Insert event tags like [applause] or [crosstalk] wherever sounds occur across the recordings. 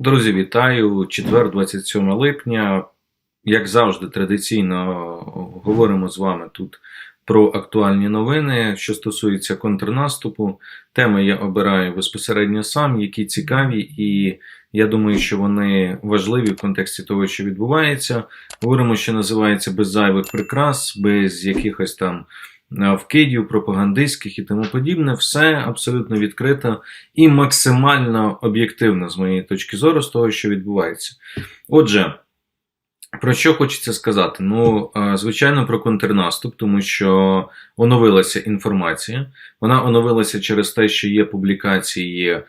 Друзі, вітаю! Четвер, 27 липня. Як завжди, традиційно говоримо з вами тут про актуальні новини, що стосується контрнаступу. Теми я обираю безпосередньо сам, які цікаві, і я думаю, що вони важливі в контексті того, що відбувається. Говоримо, що називається без зайвих прикрас, без якихось там вкидів, пропагандистських і тому подібне. Все абсолютно відкрито і максимально об'єктивно з моєї точки зору, з того, що відбувається. Отже. Про що хочеться сказати? Ну, е, звичайно, про контрнаступ, тому що оновилася інформація. Вона оновилася через те, що є публікації е,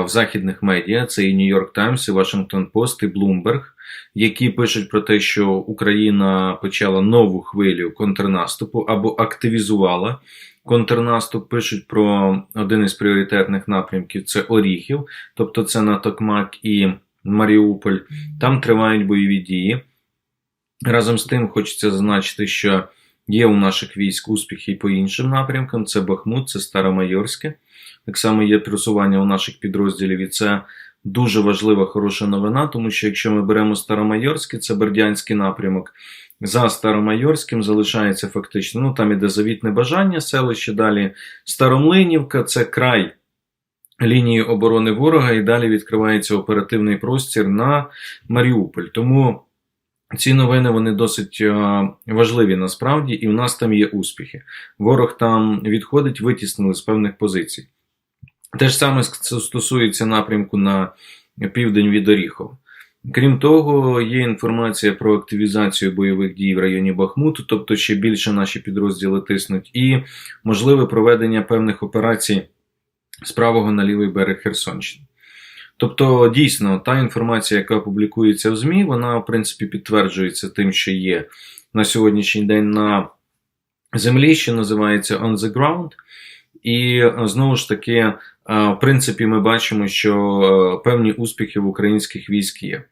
в західних медіа, це і York Times, і Washington Post, і Bloomberg, які пишуть про те, що Україна почала нову хвилю контрнаступу або активізувала. Контрнаступ пишуть про один із пріоритетних напрямків це Оріхів, тобто це на Токмак і Маріуполь. Там тривають бойові дії. Разом з тим, хочеться зазначити, що є у наших військ успіхи і по іншим напрямкам: це Бахмут, це Старомайорське. Так само є просування у наших підрозділів, і це дуже важлива, хороша новина, тому що якщо ми беремо Старомайорське, це Бердянський напрямок. За Старомайорським залишається фактично, ну там іде завітне бажання, селище далі Старомлинівка, це край лінії оборони ворога, і далі відкривається оперативний простір на Маріуполь. Тому. Ці новини вони досить е, важливі насправді, і в нас там є успіхи. Ворог там відходить, витіснили з певних позицій. Те ж саме стосується напрямку на південь від Оріхова. Крім того, є інформація про активізацію бойових дій в районі Бахмуту, тобто ще більше наші підрозділи тиснуть, і можливе проведення певних операцій з правого на лівий берег Херсонщини. Тобто, дійсно, та інформація, яка публікується в ЗМІ, вона, в принципі, підтверджується тим, що є на сьогоднішній день на землі, що називається on the ground. І знову ж таки, в принципі, ми бачимо, що певні успіхи в українських військ є.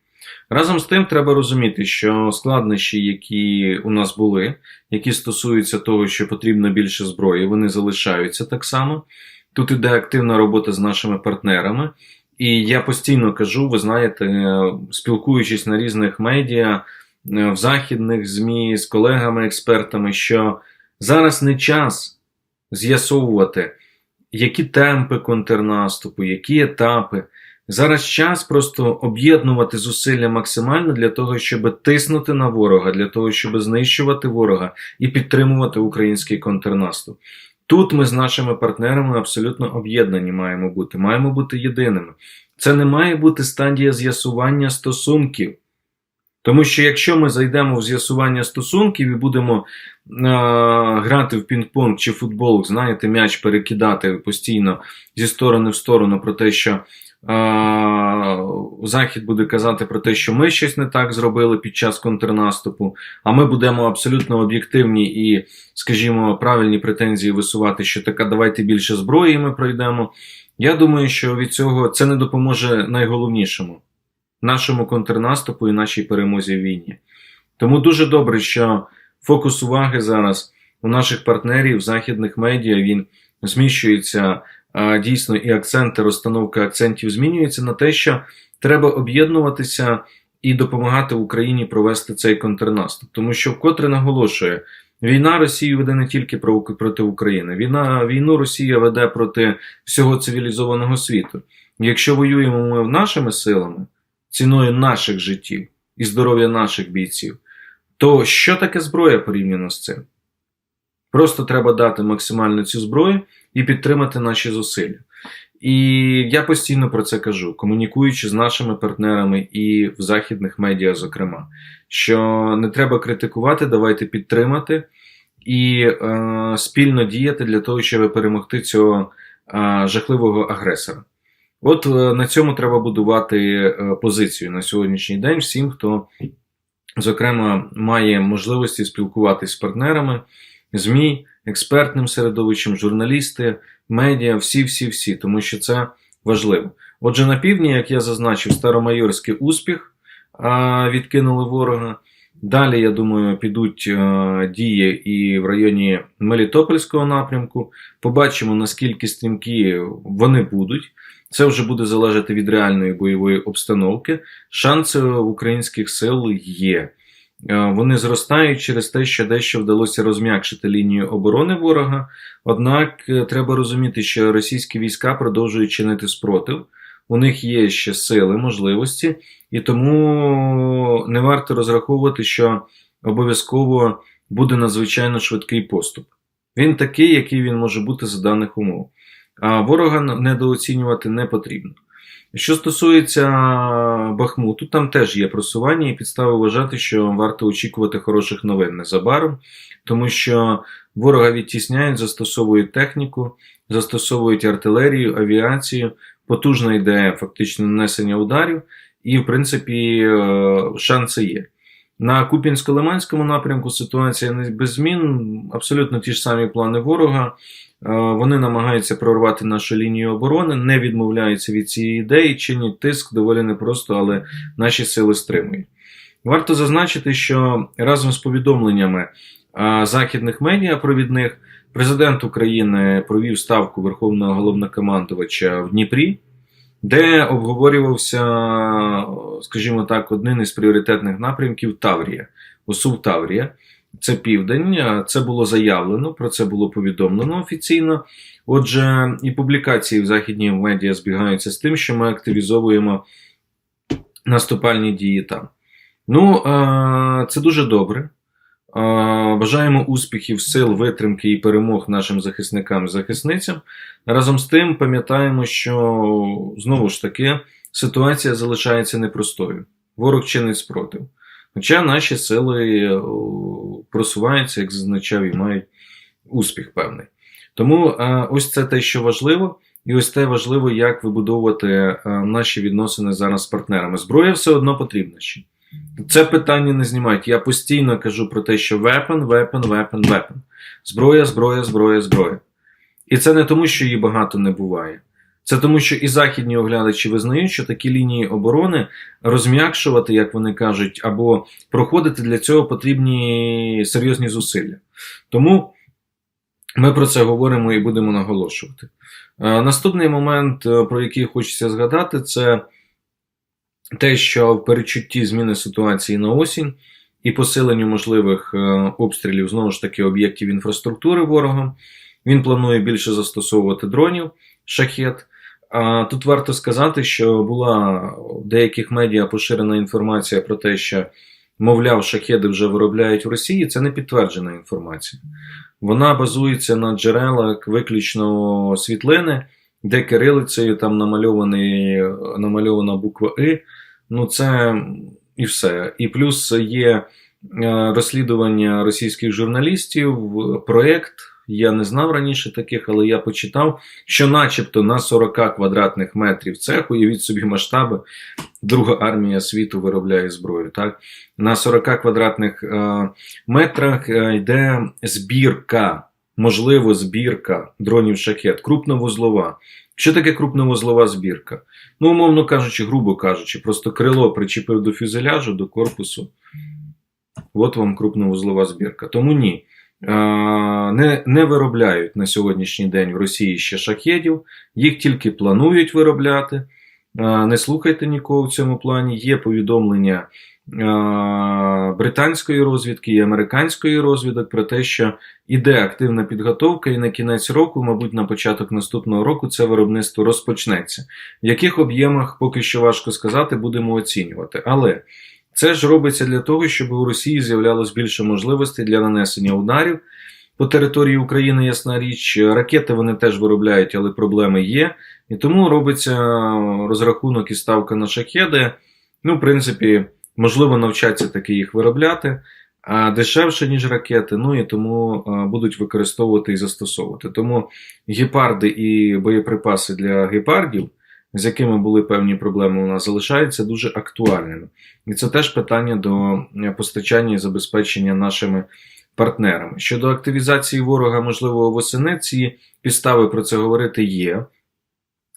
Разом з тим, треба розуміти, що складнощі, які у нас були, які стосуються того, що потрібно більше зброї, вони залишаються так само. Тут іде активна робота з нашими партнерами. І я постійно кажу, ви знаєте, спілкуючись на різних медіа, е, в західних ЗМІ з колегами-експертами, що зараз не час з'ясовувати, які темпи контрнаступу, які етапи. Зараз час просто об'єднувати зусилля максимально для того, щоб тиснути на ворога, для того, щоб знищувати ворога і підтримувати український контрнаступ. Тут ми з нашими партнерами абсолютно об'єднані маємо бути, маємо бути єдиними. Це не має бути стадія з'ясування стосунків. Тому що якщо ми зайдемо в з'ясування стосунків і будемо е грати в пінг-понг чи футбол, знаєте, м'яч перекидати постійно зі сторони в сторону про те, що Захід буде казати про те, що ми щось не так зробили під час контрнаступу, а ми будемо абсолютно об'єктивні і, скажімо, правильні претензії висувати, що така, давайте більше зброї ми пройдемо. Я думаю, що від цього це не допоможе найголовнішому нашому контрнаступу і нашій перемозі в війні. Тому дуже добре, що фокус уваги зараз у наших партнерів західних медіа він зміщується дійсно і акценти, розстановка акцентів змінюється на те, що треба об'єднуватися і допомагати Україні провести цей контрнаступ, тому що вкотре наголошує. Війна Росії веде не тільки проти України. Війна, Війну Росія веде проти всього цивілізованого світу. Якщо воюємо ми нашими силами, ціною наших життів і здоров'я наших бійців, то що таке зброя порівняно з цим? Просто треба дати максимально цю зброю і підтримати наші зусилля. І я постійно про це кажу, комунікуючи з нашими партнерами і в західних медіа, зокрема, що не треба критикувати, давайте підтримати і е, спільно діяти для того, щоб перемогти цього е, жахливого агресора. От е, на цьому треба будувати е, позицію на сьогоднішній день всім, хто, зокрема, має можливості спілкуватися з партнерами, ЗМІ, експертним середовищем, журналісти медіа, всі-всі-всі, тому що це важливо. Отже, на півдні, як я зазначив, Старомайорський успіх відкинули ворога. Далі, я думаю, підуть а, дії і в районі Мелітопольського напрямку. Побачимо, наскільки стрімкі вони будуть. Це вже буде залежати від реальної бойової обстановки. Шанси українських сил є. Е, Вони зростають через те, що дещо вдалося розм'якшити лінію оборони ворога. Однак е, треба розуміти, що російські війська продовжують чинити спротив. У них є ще сили, можливості, і тому не варто розраховувати, що обов'язково буде надзвичайно швидкий поступ. Він такий, який він може бути за даних умов. А ворога недооцінювати не потрібно. Що стосується Бахмуту, там теж є просування і підстави вважати, що варто очікувати хороших новин незабаром, тому що ворога відтісняють, застосовують техніку, застосовують артилерію, авіацію, потужна йде фактично нанесення ударів, і, в принципі, е, шанси є. На Куп'янсько-Лиманському напрямку ситуація не без змін, абсолютно ті ж самі плани ворога. Е, Вони намагаються прорвати нашу лінію оборони, не відмовляються від цієї ідеї, чинять тиск доволі непросто, але наші сили стримують. Варто зазначити, що разом з повідомленнями а, західних медіапровідних президент України провів ставку Верховного головнокомандувача в Дніпрі, де обговорювався, скажімо так, один із пріоритетних напрямків Таврія, ОСУВ Таврія. Це південь, це було заявлено, про це було повідомлено офіційно. Отже, і публікації в західній медіа збігаються з тим, що ми активізовуємо наступальні дії там. Ну, е, це дуже добре. Е, Бажаємо успіхів, сил, витримки і перемог нашим захисникам і захисницям. Разом з тим, пам'ятаємо, що знову ж таки ситуація залишається непростою. Ворог чинить спротив. Хоча наші сили е, просуваються, як зазначав, і мають успіх певний. Тому е, ось це те, що важливо, і ось те важливо, як вибудовувати наші відносини зараз з партнерами. Зброя все одно потрібна ще. Це питання не знімають. Я постійно кажу про те, що weapon, weapon, weapon, weapon. Зброя, зброя, зброя, зброя. І це не тому, що її багато не буває. Це тому, що і західні оглядачі визнають, що такі лінії оборони розм'якшувати, як вони кажуть, або проходити для цього потрібні серйозні зусилля. Тому ми про це говоримо і будемо наголошувати. Е, Наступний момент, е, про який хочеться згадати, це те, що в перечутті зміни ситуації на осінь і посиленню можливих е, обстрілів знову ж таки об'єктів інфраструктури ворогом, він планує більше застосовувати дронів, шахет. А тут варто сказати, що була в деяких медіа поширена інформація про те, що, мовляв, шахеди вже виробляють в Росії. Це не підтверджена інформація. Вона базується на джерелах виключно світлини, де кирилицею там намальований, намальована буква И. Ну, це і все. І плюс є е, розслідування російських журналістів, проєкт. Я не знав раніше таких, але я почитав, що начебто на 40 квадратних метрів цех, уявіть собі масштаби, Друга армія світу виробляє зброю. Так? На 40 квадратних е, метрах е, йде збірка, можливо, збірка дронів шахет, крупновузлова. Що таке крупновузлова збірка? Ну, умовно кажучи, грубо кажучи, просто крило причепив до фюзеляжу, до корпусу. От вам крупновузлова збірка. Тому ні. Не не виробляють на сьогоднішній день в Росії ще шахедів, їх тільки планують виробляти. Не слухайте нікого в цьому плані. Є повідомлення британської розвідки і американської розвідок про те, що іде активна підготовка, і на кінець року, мабуть, на початок наступного року це виробництво розпочнеться. В яких об'ємах поки що важко сказати, будемо оцінювати. Але це ж робиться для того, щоб у Росії з'являлось більше можливостей для нанесення ударів. По території України, ясна річ, ракети вони теж виробляють, але проблеми є. І тому робиться розрахунок і ставка на шахеди. Ну, в принципі, можливо, навчаться таки їх виробляти, дешевше, ніж ракети, ну і тому будуть використовувати і застосовувати. Тому гепарди і боєприпаси для гепардів з якими були певні проблеми у нас, залишаються дуже актуальними. І це теж питання до постачання і забезпечення нашими партнерами. Щодо активізації ворога, можливо, восени, ці підстави про це говорити є.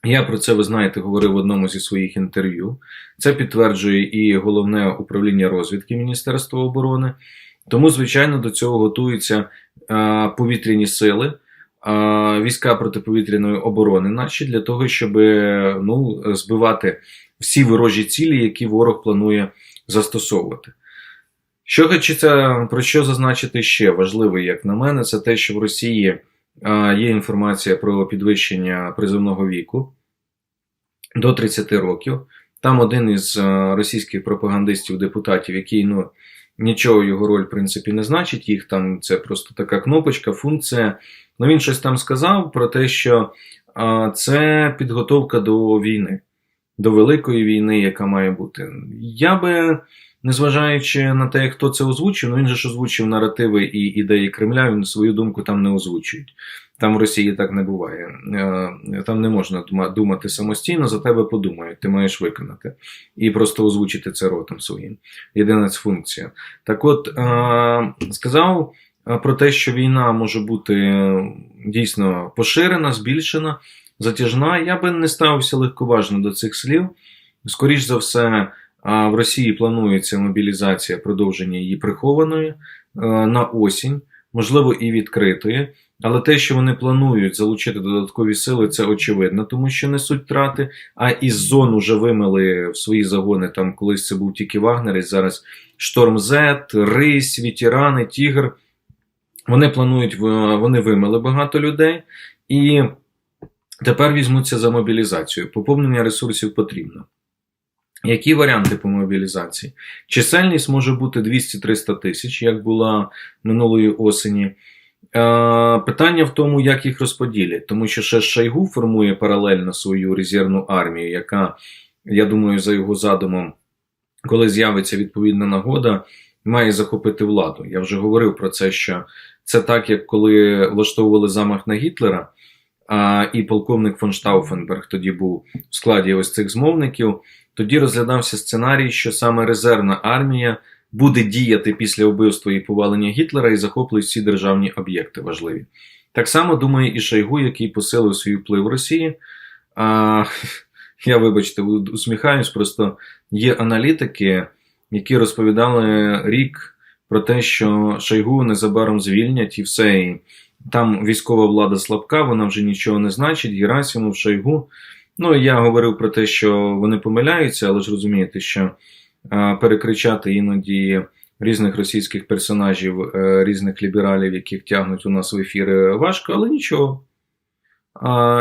Я про це, ви знаєте, говорив в одному зі своїх інтерв'ю. Це підтверджує і головне управління розвідки Міністерства оборони. Тому, звичайно, до цього готуються повітряні сили. війська протиповітряної оборони наші для того, щоб ну, збивати всі ворожі цілі, які ворог планує застосовувати. Що хочеться про що зазначити ще важливе, як на мене, це те, що в Росії є інформація про підвищення призовного віку до 30 років. Там один із а, російських пропагандистів, депутатів, який ну, нічого його роль, в принципі, не значить, їх там це просто така кнопочка, функція. Ну він щось там сказав про те, що це підготовка до війни, до великої війни, яка має бути. Я би незважаючи на те, хто це озвучив, ну він же ж озвучив наративи і ідеї Кремля, він свою думку там не озвучують. Там в Росії так не буває. Е, там не можна думати самостійно, за тебе подумають, ти маєш виконати. І просто озвучити це ротом своїм. Єдина це функція. Так от, е, сказав е, про те, що війна може бути дійсно поширена, збільшена, затяжна. Я би не ставився легковажно до цих слів. Скоріш за все, а в Росії планується мобілізація продовження її прихованої е, на осінь, можливо, і відкритої. Але те, що вони планують залучити додаткові сили, це очевидно, тому що несуть втрати. А із зон вже вимили в свої загони. Там колись це був тільки Вагнер, і зараз Шторм Зет, Рись, Вітірани, Тігр. Вони планують, вони вимили багато людей і тепер візьмуться за мобілізацію. Поповнення ресурсів потрібно. Які варіанти по мобілізації? Чисельність може бути 200-300 тисяч, як була минулої осені. Е, питання в тому, як їх розподілять, тому що ще Шайгу формує паралельно свою резервну армію, яка, я думаю, за його задумом, коли з'явиться відповідна нагода, має захопити владу. Я вже говорив про це, що це так, як коли влаштовували замах на Гітлера, а, і полковник фон Штауфенберг тоді був в складі ось цих змовників. Тоді розглядався сценарій, що саме резервна армія буде діяти після вбивства і повалення Гітлера і захоплює всі державні об'єкти важливі. Так само думає і Шойгу, який посилив свій вплив в Росії. А, [laughs] Я, вибачте, усміхаюсь, просто є аналітики, які розповідали рік про те, що Шойгу незабаром звільнять і все. І Там військова влада слабка, вона вже нічого не значить. Герасимов, Шойгу. Ну, я говорив про те, що вони помиляються, але ж розумієте, що е, перекричати іноді різних російських персонажів, е, різних лібералів, яких тягнуть у нас в ефіри, важко, але нічого.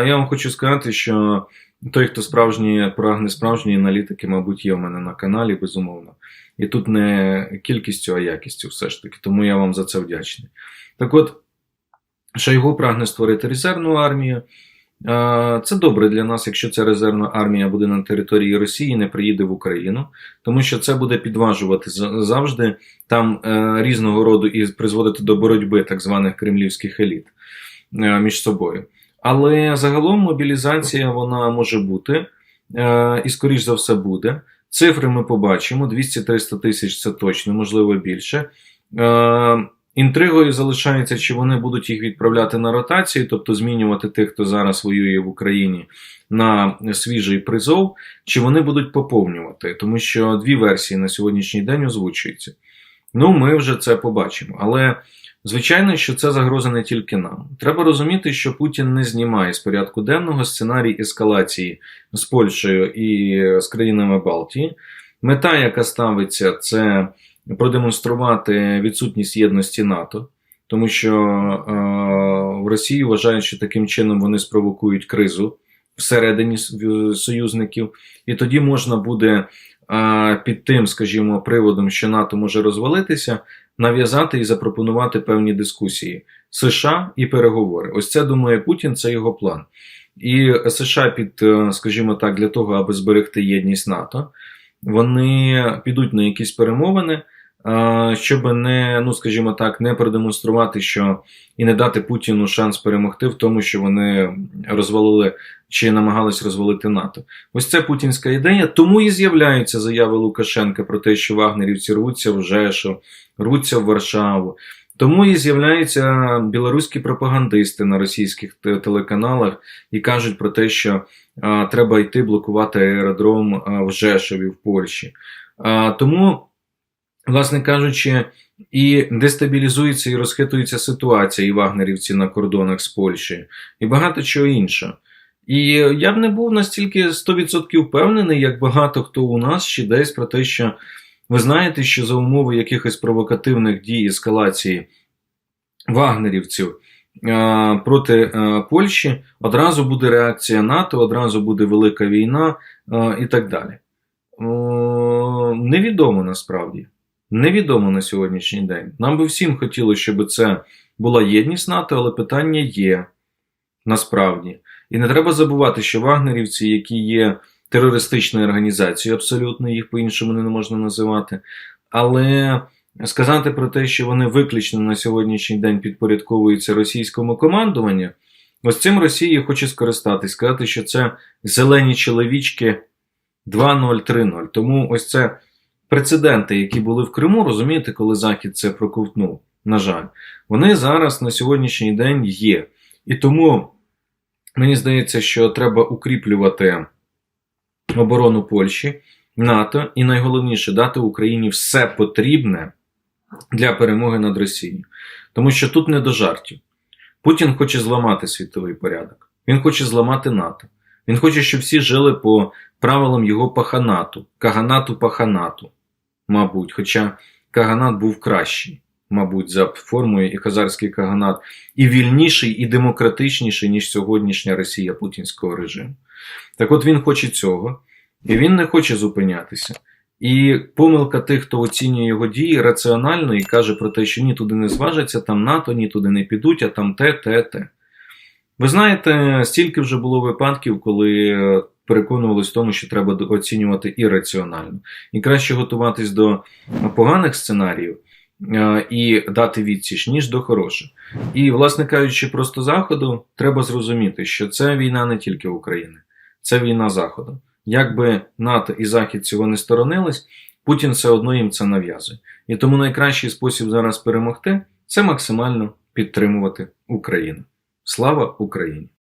Я вам хочу сказати, що той, хто справжні прагне справжньої аналітики, мабуть, є в мене на каналі, безумовно. І тут не кількістю, а якістю все ж таки. Тому я вам за це вдячний. Так от, Шойгу прагне створити резервну армію. Це добре для нас, якщо ця резервна армія буде на території Росії, не приїде в Україну, тому що це буде підважувати завжди там е, різного роду і призводити до боротьби так званих кремлівських еліт е, між собою. Але загалом мобілізація вона може бути е, і, скоріш за все, буде. Цифри ми побачимо: 200-300 тисяч це точно, можливо більше. Інтригою залишається, чи вони будуть їх відправляти на ротації, тобто змінювати тих, хто зараз воює в Україні на свіжий призов, чи вони будуть поповнювати, тому що дві версії на сьогоднішній день озвучуються. Ну, ми вже це побачимо. Але звичайно, що це загроза не тільки нам. Треба розуміти, що Путін не знімає з порядку денного сценарій ескалації з Польщею і з країнами Балтії. Мета, яка ставиться, це продемонструвати відсутність єдності НАТО, тому що е, в Росії вважають, що таким чином вони спровокують кризу всередині союзників, і тоді можна буде е, під тим, скажімо, приводом, що НАТО може розвалитися, нав'язати і запропонувати певні дискусії США і переговори. Ось це думає Путін, це його план. І США під, е, скажімо так, для того, аби зберегти єдність НАТО, вони підуть на якісь перемовини щоб не, ну скажімо так, не продемонструвати, що і не дати Путіну шанс перемогти в тому, що вони розвалили чи намагались розвалити НАТО. Ось це путінська ідея. Тому і з'являються заяви Лукашенка про те, що вагнерівці рвуться в Жешов, рвуться в Варшаву. Тому і з'являються білоруські пропагандисти на російських телеканалах і кажуть про те, що а, треба йти блокувати аеродром а, в Жешові в Польщі. А, Тому власне кажучи, і дестабілізується і розхитується ситуація і вагнерівці на кордонах з Польщею, і багато чого іншого. І я б не був настільки 100% впевнений, як багато хто у нас ще десь про те, що ви знаєте, що за умови якихось провокативних дій ескалації вагнерівців е, проти е, Польщі одразу буде реакція НАТО, одразу буде велика війна е, і так далі. Невідомо насправді. Невідомо на сьогоднішній день. Нам би всім хотілося, щоб це була єдність НАТО, але питання є насправді. І не треба забувати, що вагнерівці, які є терористичною організацією, абсолютно їх по-іншому не можна називати. Але сказати про те, що вони виключно на сьогоднішній день підпорядковуються російському командуванню, ось цим Росія хоче скористатись, сказати, що це зелені чоловічки 2.0-3.0. Тому ось це прецеденти, які були в Криму, розумієте, коли Захід це проковтнув, на жаль, вони зараз на сьогоднішній день є. І тому мені здається, що треба укріплювати оборону Польщі, НАТО, і найголовніше дати Україні все потрібне для перемоги над Росією. Тому що тут не до жартів. Путін хоче зламати світовий порядок. Він хоче зламати НАТО. Він хоче, щоб всі жили по правилам його паханату, каганату паханату, мабуть. Хоча каганат був кращий, мабуть, за формою і казарський каганат, і вільніший, і демократичніший, ніж сьогоднішня Росія путінського режиму. Так от він хоче цього, і він не хоче зупинятися. І помилка тих, хто оцінює його дії раціонально і каже про те, що ні туди не зважаться, там НАТО, ні туди не підуть, а там те, те, те. Ви знаєте, стільки вже було випадків, коли переконувалися в тому, що треба оцінювати ірраціонально. І краще готуватись до поганих сценаріїв е, і дати відсіч, ніж до хороших. І, власне кажучи, просто Заходу, треба зрозуміти, що це війна не тільки України, це війна Заходу. Якби НАТО і Захід цього не сторонились, Путін все одно їм це нав'язує. І тому найкращий спосіб зараз перемогти це максимально підтримувати Україну. Слава Україні!